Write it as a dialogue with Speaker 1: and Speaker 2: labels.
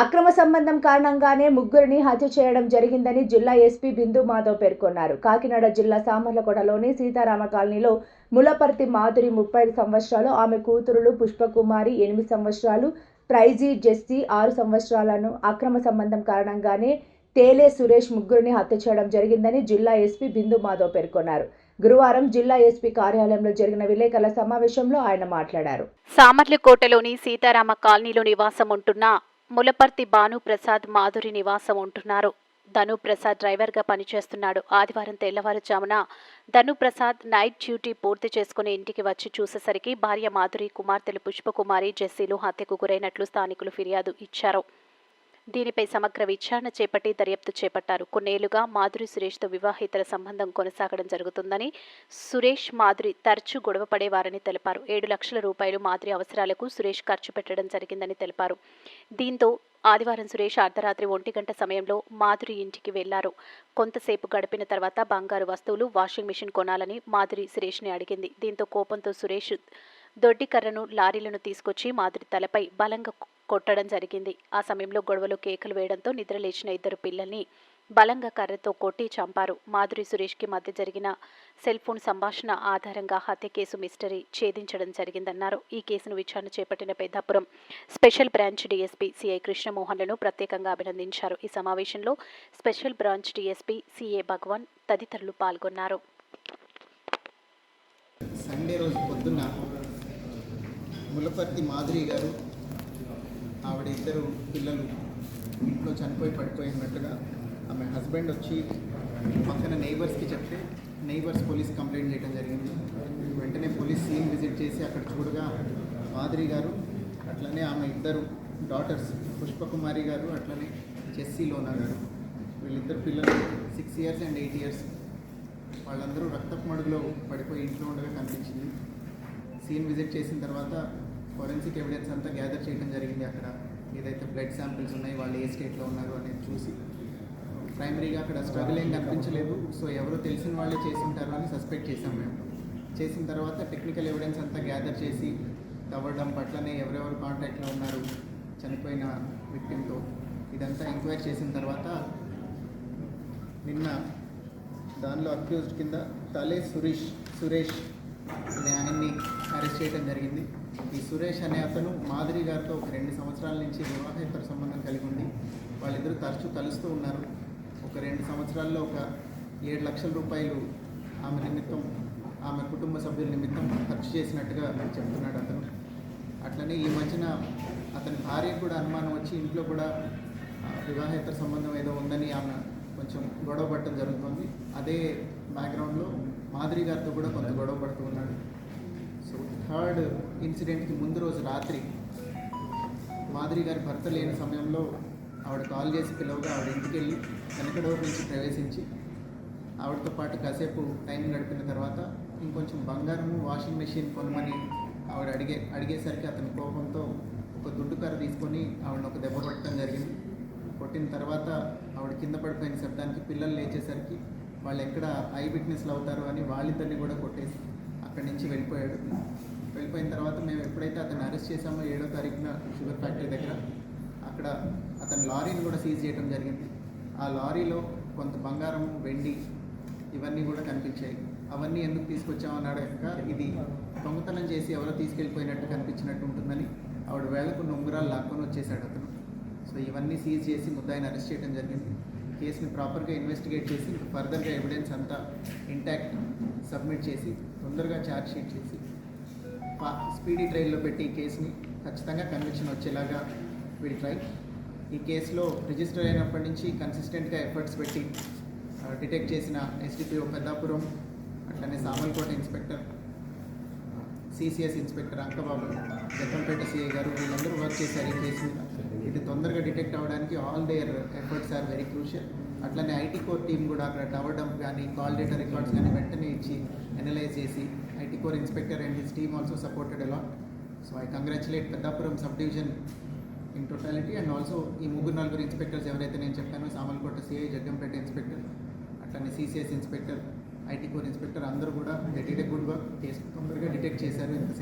Speaker 1: అక్రమ సంబంధం కారణంగానే ముగ్గురిని హత్య చేయడం జరిగిందని జిల్లా ఎస్పీ బిందు మాధవ్ పేర్కొన్నారు. కాకినాడ జిల్లా సామర్లకోటలోని సీతారామ కాలనీలో ములపర్తి మాధురి ముప్పై ఐదు సంవత్సరాలు ఆమె కూతురులు పుష్పకుమారి ఎనిమిది సంవత్సరాలు ప్రైజీ జెస్సీ ఆరు సంవత్సరాలను అక్రమ సంబంధం కారణంగానే తేలే సురేష్ ముగ్గురిని హత్య చేయడం జరిగిందని జిల్లా ఎస్పీ బిందు మాధవ్ పేర్కొన్నారు. గురువారం జిల్లా ఎస్పీ కార్యాలయంలో జరిగిన విలేకరుల సమావేశంలో ఆయన మాట్లాడారు.
Speaker 2: సామర్లకోటలోని సీతారామ కాలనీలో నివాసం ఉంటున్న ములపర్తి భానుప్రసాద్ మాధురి నివాసం ఉంటున్నారు. ధను ప్రసాద్ డ్రైవర్గా పనిచేస్తున్నాడు. ఆదివారం తెల్లవారుజామున ధను ప్రసాద్ నైట్ డ్యూటీ పూర్తి చేసుకుని ఇంటికి వచ్చి చూసేసరికి భార్య మాధురి కుమార్తెలు పుష్పకుమారి జెస్సీలు హత్యకు గురైనట్లు స్థానికులు ఫిర్యాదు ఇచ్చారు. దీనిపై సమగ్ర విచారణ చేపట్టి దర్యాప్తు చేపట్టారు. కొన్నేళ్ళుగా మాధురి సురేష్తో వివాహేతర సంబంధం కొనసాగడం జరుగుతుందని సురేష్ మాధురి తరచూ గొడవ పడేవారని తెలిపారు. ఏడు లక్షల రూపాయలు మాధురి అవసరాలకు సురేష్ ఖర్చు పెట్టడం జరిగిందని తెలిపారు. దీంతో ఆదివారం సురేష్ అర్ధరాత్రి ఒంటి గంట సమయంలో మాధురి ఇంటికి వెళ్ళారు. కొంతసేపు గడిపిన తర్వాత బంగారు వస్తువులు వాషింగ్ మిషన్ కొనాలని మాధురి సురేష్ని అడిగింది. దీంతో కోపంతో సురేష్ దొడ్డి కర్రను లారీలను తీసుకొచ్చి మాధురి తలపై బలంగా కొట్టడం జరిగింది. ఆ సమయంలో గొడవలు కేకలు వేయడంతో నిద్రలేచిన ఇద్దరు పిల్లల్ని బలంగా కర్రతో కొట్టి చంపారు. మాధురి సురేష్కి మధ్య జరిగిన సెల్ ఫోన్ సంభాషణ ఆధారంగా హత్య కేసు మిస్టరీ ఛేదించడం జరిగిందన్నారు. ఈ కేసును విచారణ చేపట్టిన Peddapuram special branch DSP CI కృష్ణమోహన్లను ప్రత్యేకంగా అభినందించారు. ఈ సమావేశంలో special branch DSP CA Bhagavan తదితరులు పాల్గొన్నారు.
Speaker 3: సండే రోజు పొద్దున్న ములపర్తి మాధురి గారు ఆవిడ ఇద్దరు పిల్లలు ఇంట్లో చనిపోయి పడిపోయినట్టుగా ఆమె హస్బెండ్ వచ్చి పక్కన నైబర్స్కి చెప్తే నైబర్స్ పోలీస్ కంప్లైంట్ చేయడం జరిగింది. వెంటనే పోలీస్ సీన్ విజిట్ చేసి అక్కడ చూడగా మాధురి గారు అట్లనే ఆమె ఇద్దరు డాటర్స్ పుష్పకుమారి గారు అట్లనే జెస్సీ లోనా గారు. వీళ్ళిద్దరు పిల్లలు six years and eight years వాళ్ళందరూ రక్తపు మడుగులో పడిపోయి ఇంట్లో ఉండగా కనిపించింది. సీన్ విజిట్ చేసిన తర్వాత ఫోరెన్సిక్ ఎవిడెన్స్ అంతా గ్యాదర్ చేయడం జరిగింది అక్కడ. ఏదైతే బ్లడ్ శాంపిల్స్ ఉన్నాయి వాళ్ళు ఏ స్టేట్లో ఉన్నారు అనేది చూసి. ప్రైమరీగా అక్కడ స్ట్రగుల్ ఏం కనిపించలేదు. సో ఎవరో తెలిసిన వాళ్ళే చేసి ఉంటారు అని సస్పెక్ట్ చేసాం మేము. చేసిన తర్వాత టెక్నికల్ ఎవిడెన్స్ అంతా గ్యాదర్ చేసి తవ్వడం పట్లనే ఎవరెవరు కాంటాక్ట్లో ఉన్నారు చనిపోయిన విక్టిమ్తో ఇదంతా ఎంక్వైరీ చేసిన తర్వాత నిన్న దానిలో అక్యూజ్డ్ కింద తలే సురేష్ సురేష్ ఆయన్ని అరెస్ట్ చేయడం జరిగింది. ఈ సురేష్ అనే అతను మాధురి గారితో ఒక రెండు సంవత్సరాల నుంచి వివాహేతర సంబంధం కలిగి ఉండి వాళ్ళిద్దరూ తరచూ కలుస్తూ ఉన్నారు. ఒక రెండు సంవత్సరాల్లో ఒక ఏడు లక్షల రూపాయలు ఆమె నిమిత్తం ఆమె కుటుంబ సభ్యుల నిమిత్తం ఖర్చు చేసినట్టుగా చెప్తున్నాడు అతను. అట్లనే ఈ మధ్యన అతని భార్యకు కూడా అనుమానం వచ్చి ఇంట్లో కూడా వివాహేతర సంబంధం ఏదో ఉందని ఆమె కొంచెం గొడవ పడటం జరుగుతుంది. అదే బ్యాక్గ్రౌండ్లో మాధురి గారితో కూడా కొంత గొడవ పడుతూ ఉన్నాడు. సో థర్డ్ ఇన్సిడెంట్కి ముందు రోజు రాత్రి మాధురి గారి భర్త లేని సమయంలో ఆవిడ కాల్ చేసి పిలవగా ఆవిడ ఇంటికి వెళ్ళి వెనక డోర్ నుంచి ప్రవేశించి ఆవిడతో పాటు కాసేపు టైం గడిపిన తర్వాత ఇంకొంచెం బంగారము వాషింగ్ మెషిన్ కొనమని ఆవిడ అడిగే అడిగేసరికి అతని కోపంతో ఒక దుడ్డు కర్ర తీసుకొని ఆవిడని ఒక దెబ్బ కొట్టడం జరిగింది. కొట్టిన తర్వాత ఆవిడ కింద పడిపోయిన శబ్దానికి పిల్లలు లేచేసరికి వాళ్ళు ఎక్కడ ఐ విట్నెస్లు అవుతారు అని వాళ్ళిద్దరిని కూడా కొట్టేసి అక్కడి నుంచి వెళ్ళిపోయాడు. వెళ్ళిపోయిన తర్వాత మేము ఎప్పుడైతే అతను అరెస్ట్ చేసామో ఏడో తారీఖున షుగర్ ఫ్యాక్టరీ దగ్గర అక్కడ అతని లారీని కూడా సీజ్ చేయడం జరిగింది. ఆ లారీలో కొంత బంగారం వెండి ఇవన్నీ కూడా కనిపించాయి. అవన్నీ ఎందుకు తీసుకొచ్చామని అడగక ఇది దొంగతనం చేసి ఎవరో తీసుకెళ్ళిపోయినట్టు కనిపించినట్టు ఉంటుందని ఆవిడ వేళకున్న ఉంగరాలు లాక్కొని వచ్చేసాడు అతను. సో ఇవన్నీ సీజ్ చేసి ముద్దాయిని అరెస్ట్ చేయడం జరిగింది. కేసుని ప్రాపర్గా ఇన్వెస్టిగేట్ చేసి ఫర్దర్గా ఎవిడెన్స్ అంతా ఇంటాక్ట్ సబ్మిట్ చేసి తొందరగా ఛార్జ్ షీట్ చేసి స్పీడీ ట్రయల్లో పెట్టి ఈ కేసుని ఖచ్చితంగా కన్విక్షన్ వచ్చేలాగా విల్ ట్రై ఈ కేసులో రిజిస్టర్ అయినప్పటి నుంచి కన్సిస్టెంట్గా ఎఫర్ట్స్ పెట్టి డిటెక్ట్ చేసిన ఎస్డిపిఓ పెద్దాపురం అట్లనే Samalkota inspector CCS inspector Ankababu Jaggampeta CI గారు వీళ్ళందరూ వర్క్ చేశారు ఈ కేసు మీద. ఇది తొందరగా డిటెక్ట్ అవ్వడానికి all their efforts are very crucial అట్లనే ఐటీ కోర్ టీం కూడా అక్కడ టవర్ డంప్ కానీ కాల్ డేటా రికార్డ్స్ కానీ వెంటనే ఇచ్చి అనలైజ్ చేసి IT core inspector and his team also supported a lot so I congratulate Peddapuram sub division in totality and also ఈ ముగ్గురు నలుగురు ఇన్స్పెక్టర్స్ ఎవరైతే నేను చెప్పానో సామల్కోట సిఐ జగ్గంపేట ఇన్స్పెక్టర్ అట్లనే CCS inspector IT core inspector అందరూ కూడా డిటెక్ట్ గుడ్ వర్క్ కేసు తొందరగా డిటెక్ట్ చేశారు.